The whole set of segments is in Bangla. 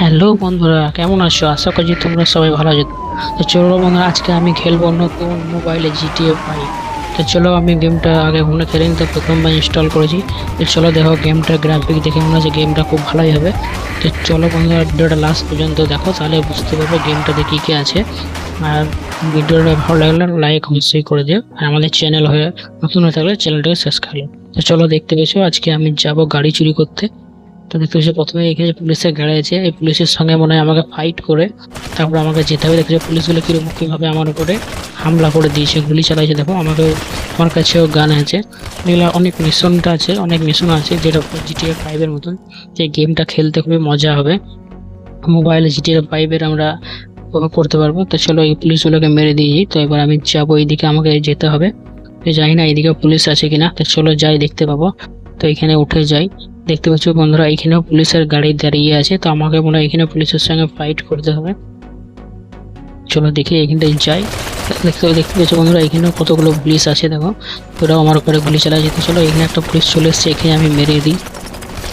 হ্যালো বন্ধুরা, কেমন আছো? আশা করছি তোমরা সবাই ভালো আছো। তো চলো বন্ধুরা, আজকে আমি খেলব নতুন মোবাইলে জিটিএ ফাইভ তো চলো আমি গেমটা আগে ফোনে খেলে নিতে প্রথমবার ইনস্টল করেছি। তো চলো দেখো গেমটা গ্রাফিক দেখে মনে হচ্ছে গেমটা খুব ভালোই হবে। তো চলো বন্ধুরা, ভিডিওটা লাস্ট পর্যন্ত দেখো, তাহলে বুঝতে পারবে গেমটাতে কী কী আছে। আর ভিডিওটা ভালো লাগলে লাইক অবশ্যই করে দিও। আর আমাদের চ্যানেল হয়ে নতুন হয়ে থাকলে চ্যানেলটাকে সাবস্ক্রাইব তো চলো দেখতে পেয়েছ, আজকে আমি যাব গাড়ি চুরি করতে। তো দেখতে পাচ্ছি প্রথমে এখানে পুলিশের গাড়ি আছে, এই পুলিশের সঙ্গে মনে হয় আমাকে ফাইট করে। তারপর আমাকে যেতে হবে। দেখতে পুলিশগুলো কীরকম, কীভাবে আমার উপরে হামলা করে দিয়েছে, গুলি চালাইছে। দেখো, আমাকে আমার কাছেও গান আছে। এগুলো অনেক মিশনটা আছে, অনেক মিশন আছে, যেটা জিটিএ ফাইভের মতন। যে গেমটা খেলতে খুবই মজা হবে। মোবাইলে জিটিএ ফাইভের আমরা করতে পারব। তো চলো এই পুলিশগুলোকে মেরে দিয়েছি তো এবার আমি যাব এইদিকে, আমাকে যেতে হবে। জানি না এইদিকে পুলিশ আছে কিনা। তো চলো যাই, দেখতে পাবো। তো এখানে উঠে যাই। দেখতে পাচ্ছ বন্ধুরা, এখানেও পুলিশের গাড়ি দাঁড়িয়ে আছে, তো আমাকে মনে হয় এখানে পুলিশের সঙ্গে ফাইট করতে হবে। চলো দেখি এখানটায় যাই। দেখতে দেখতে পাচ্ছ বন্ধুরা, এখানেও কতগুলো পুলিশ আছে, দেখো। ওরাও আমার উপরে গুলি চালা যেতে চলো, এখানে একটা পুলিশ চলে এসছে এখানে আমি মেরে দিই।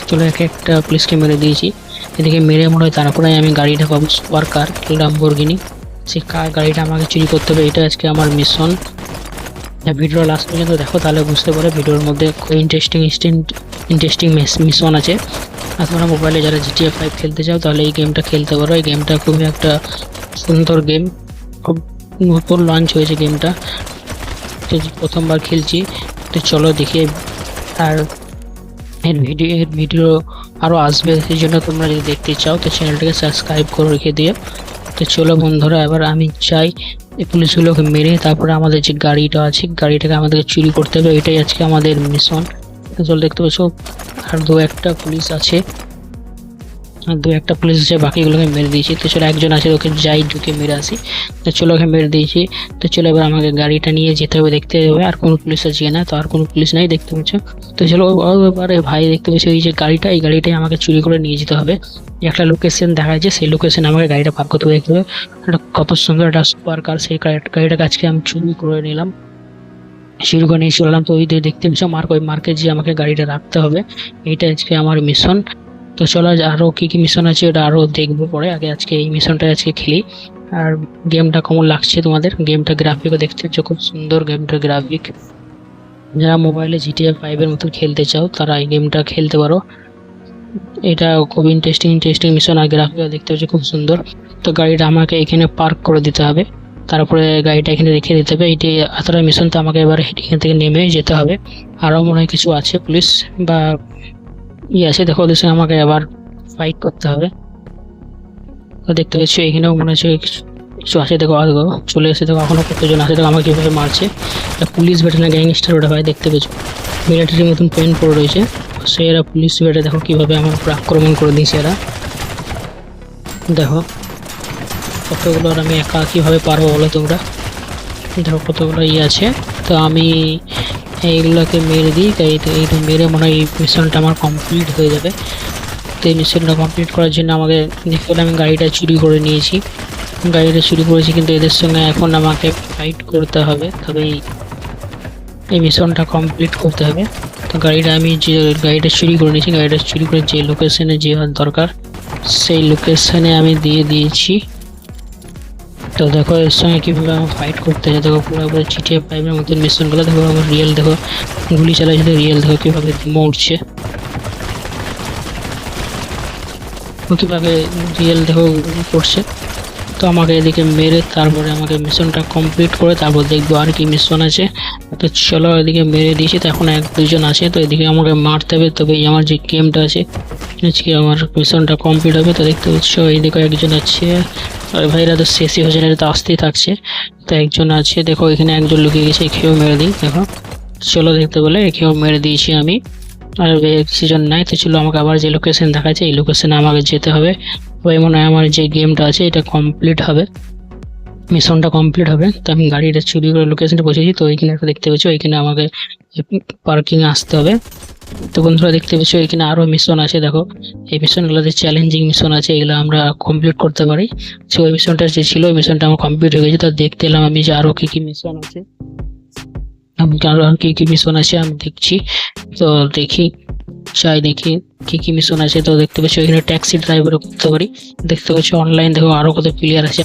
চলো, একে একটা পুলিশকে মেরে দিয়েছি। এদিকে মেরে মনে হয় তারপরে আমি গাড়িটা পাবো সুপার কার লাম্বোর্গিনি সেই কার গাড়িটা আমাকে চুরি করতে হবে, এটা আজকে আমার মিশন ভিডিও লাস্ট পর্যন্ত দেখো, তাহলে বুঝতে পারো ভিডিওর মধ্যে খুব ইন্টারেস্টিং ইন্টারেস্টিং মিশন আছে। আর তোমরা মোবাইলে যারা জিটিএ ফাইভ খেলতে চাও, তাহলে এই গেমটা খেলতে পারো। এই গেমটা খুবই একটা সুন্দর গেম খুব নতুন লঞ্চ হয়েছে গেমটা প্রথমবার খেলছি। তো চলো দেখি। আর এর ভিডিও এর ভিডিও আরও আসবে, সেই জন্য তোমরা যদি দেখতে চাও, তো চ্যানেলটাকে সাবস্ক্রাইব করে রেখে দিও। তো চলো বন্ধুরা, এবার আমি চাই পুলিশগুলোকে মেরে তারপরে আমাদের যে গাড়িটা আছে, গাড়িটাকে আমাদেরকে চুরি করতে হবে। এটাই আজকে আমাদের মিশন চল দেখতে পাচ্ছ। আর দু একটা পুলিশ আছে। আর দু একটা পুলিশ আছে বাকিগুলোকে মেরে দিয়েছি। তো চলো একজন আছে, ওকে যাই ঢুকে মেরে আসি। তো চলো ওকে মেরে দিয়েছি। তো চলো এবার আমাকে গাড়িটা নিয়ে যেতে হবে, দেখতে হবে। আর কোনো পুলিশ আছে না তো আর কোনো পুলিশ নাই, দেখতে পাচ্ছ। তো চলো এবারে ভাই, দেখতে পাচ্ছি এই যে গাড়িটা, এই গাড়িটাই আমাকে চুরি করে নিয়ে যেতে হবে। একটা লোকেশন দেখা যাচ্ছে, সেই লোকেশন আমাকে গাড়িটা পার করতে হবে। দেখতে হবে। একটা কত সুন্দর একটা সুপার কার সেই গাড়িটাকে আজকে আমি চুরি করে নিলাম। চুরি করে নিয়ে চললাম তো ওই দেখতে পাচ্ছ মার্ক, ওই মার্কে যে আমাকে গাড়িটা রাখতে হবে। এইটা আজকে আমার মিশন তো চলো আরও কী কী মিশন আছে ওটা আরও দেখব পরে। আগে আজকে এই মিশনটা আজকে খেলি। আর গেমটা কেমন লাগছে তোমাদের? গেমটা গ্রাফিকও দেখতে পাচ্ছ, খুব সুন্দর গেমটার গ্রাফিক যারা মোবাইলে জিটিএ ফাইভের মতো খেলতে চাও, তারা এই গেমটা খেলতে পারো। এটা খুব ইন্টারেস্টিং ইন্টারেস্টিং মিশন আর গ্রাফিকও দেখতে পাচ্ছি, খুব সুন্দর। তো গাড়িটা আমাকে এখানে পার্ক করে দিতে হবে। তারপরে গাড়িটা এখানে রেখে দিতে হবে। এটি এতটা মিশন তো আমাকে এবার এখান থেকে নেমে যেতে হবে। আরও মনে হয় কিছু আছে পুলিশ বা ইয়ে আছে, দেখো ওদের সঙ্গে আমাকে আবার ফাইট করতে হবে। তো দেখতে পাচ্ছি এখানেও মনে হচ্ছে কিছু- কিছু আছে। দেখো, আর চলে এসে দেখো, এখনও কতজন আছে? দেখো, আমাকে কীভাবে মারছে। পুলিশ বেটে না গ্যাংস্টার ওটা ভাই দেখতে পেয়েছ। মিলিটারির মতন প্যান্ট পরে রয়েছে। সে এরা পুলিশ বেটে দেখো কীভাবে আমার আক্রমণ করে দিয়েছে এরা। দেখো কতগুলো আর আমি একা কীভাবে পারব বলো তোমরা? দেখো কতগুলো ইয়ে আছে। তো আমি এইগুলোকে মেরে দিই, তাই এই- এইটা মেরে মনে হয় এই মিশনটা আমার কমপ্লিট হয়ে যাবে। তো এই মিশনটা কমপ্লিট করার জন্য আমাকে দেখতে পেলে আমি গাড়িটা চুরি করে নিয়েছি। গাড়িটা চুরি করেছি কিন্তু এদের সঙ্গে এখন আমাকে ফাইট করতে হবে। তবে এই এই মিশনটা কমপ্লিট করতে হবে। তো গাড়িটা আমি যে গাড়িটা চুরি করে নিয়েছি, গাড়িটা চুরি করে যে লোকেশনে যে দরকার, সেই লোকেশনে আমি দিয়ে দিয়েছি। তো দেখো, এর সঙ্গে কীভাবে আমার ফাইট করতে হয় দেখো, পুরোপুরি চিটিয়ে পাইপের মতন মিশনগুলো দেখো, আমার রিয়েল দেখো, গুলি চালাইছে রিয়েল দেখো, কীভাবে মরছে কীভাবে রিয়েল দেখো করছে। তো আমাকে এদিকে মেরে, তারপরে আমাকে মিশনটা কমপ্লিট করে তারপর দেখব আর কি মিশন আছে। তো চলো, এদিকে মেরে দিয়েছি, তো এখন এক দুজন আছে, তো এদিকে আমাকে মারতে হবে। তবে আমার যে গেমটা আছে আমার মিশনটা কমপ্লিট হবে, তো দেখতে পাচ্ছ, এদিকে একজন আছে। আর ভাইরা তো শেষই না তো আসতেই থাকছে। তো একজন আছে, দেখো এখানে একজন লুকিয়ে গেছে, একেও মেরে দিই, দেখো। চলো দেখতে বলে, একেও মেরে দিয়েছি আমি। আর সেজন নাই তো ছিল, আমাকে আবার যে লোকেশন দেখাচ্ছে, এই লোকেশনে আমাকে যেতে হবে। ওই মনে হয় আমার যে গেমটা আছে, এটা কমপ্লিট হবে। মিশনটা কমপ্লিট হবে। তো আমি গাড়িটা চুরি করে লোকেশনটা পৌঁছেছি, তো ওইখানে একটা দেখতে পেয়েছি, ওইখানে আমাকে পার্কিংয়ে আসতে হবে। তো বন্ধুরা দেখতে পেয়েছ এখানে আরও মিশন আছে, দেখো। এই মিশনগুলোতে চ্যালেঞ্জিং মিশন আছে, এগুলো আমরা কমপ্লিট করতে পারি। সো ওই মিশনটা যে ছিল, ওই মিশনটা আমার কমপ্লিট হয়ে গেছে। তো দেখতে এলাম আমি যে আরও কী কী মিশন আছে। আমি আরও কী কী মিশন আছে আমি দেখছি। তো দেখি, চাই দেখি কি কি মিশন আছে। তো দেখতে পাচ্ছি, এখানে ট্যাক্সি ড্রাইভারও করতে পারি। দেখতে পাচ্ছি অনলাইন দেখো আরও কত প্লেয়ার আছে।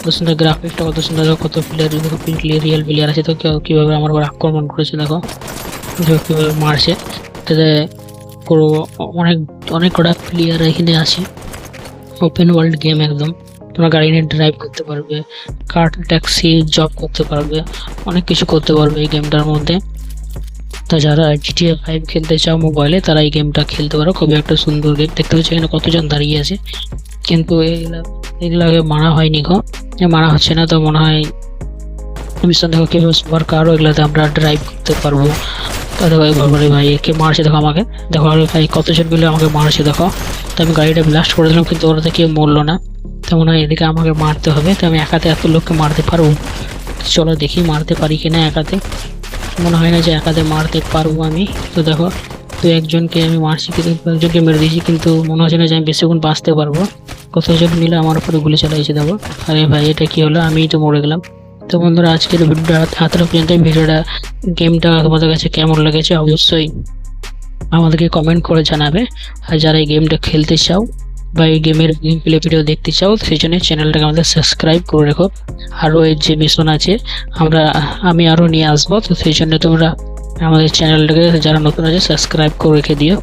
কত সুন্দর গ্রাফিকটা কত সুন্দর কত প্লেয়ার দেখো রিয়েল প্লেয়ার আছে। তো কেউ কীভাবে আমার উপর আক্রমণ করেছে, দেখো। দেখো কীভাবে মারছে। তাতে পুরো অনেক অনেক কটা প্লেয়ার এখানে আছে। ওপেন ওয়ার্ল্ড গেম একদম। তোমরা গাড়ি নিয়ে ড্রাইভ করতে পারবে কার ট্যাক্সি জব করতে পারবে, অনেক কিছু করতে পারবে এই গেমটার মধ্যে। তো যারা জিটিএ ফাইভ খেলতে চাও মোবাইলে তারা এই গেমটা খেলতে পারো। খুবই একটা সুন্দর গেম দেখতে পাচ্ছি এখানে কতজন দাঁড়িয়ে আছে। কিন্তু এগুলা, এগুলাকে মারা হয়নি গো। মারা হচ্ছে না, তো মনে হয় মিশন দেখো কীভাবে সুপার কারও এগুলাতে আমরা ড্রাইভ করতে পারব। তো দেখো একবার ভাই কে মারছে দেখো আমাকে। দেখো ভাই কতজন মিলে আমাকে মারছে দেখো। তো আমি গাড়িটা ব্লাস্ট করে দিলাম কিন্তু ওরা কেউ মরলো না। তো মনে হয় এদিকে আমাকে মারতে হবে, তো আমি একাতে এত লোককে মারতে পারব? চলো দেখি মারতে পারি কি না একাতে। মনে হয় না যে একাতে মারতে পারব আমি। তো দেখো, তো একজনকে আমি মারছি, কিন্তু একজনকে মেরে দিয়েছি, কিন্তু মনে হচ্ছে না যে আমি বেশিক্ষণ বাঁচতে পারব। কতজন মিলে আমার উপরে গুলি চালাইছে দেবো আরে ভাই, এটা কি হলো? আমিই তো মরে গেলাম। তো বন্ধুরা, আজকের ভিডিওটা হাতের পর্যন্ত। ভিডিওটা গেমটা তোমাদের কাছে কেমন লেগেছে অবশ্যই আমাদেরকে কমেন্ট করে জানাবে। আর যারা এই গেমটা খেলতে চাও বা এই গেমের গেম প্লে ভিডিও দেখতে চাও, সেই জন্য চ্যানেলটাকে আমাদের সাবস্ক্রাইব করে রেখো। আরও এর যে মিশন আছে, আমরা, আমি আরও নিয়ে আসব। তো সেই জন্য তোমরা আমাদের চ্যানেলটাকে যারা নতুন আছে সাবস্ক্রাইব করে রেখে দিও।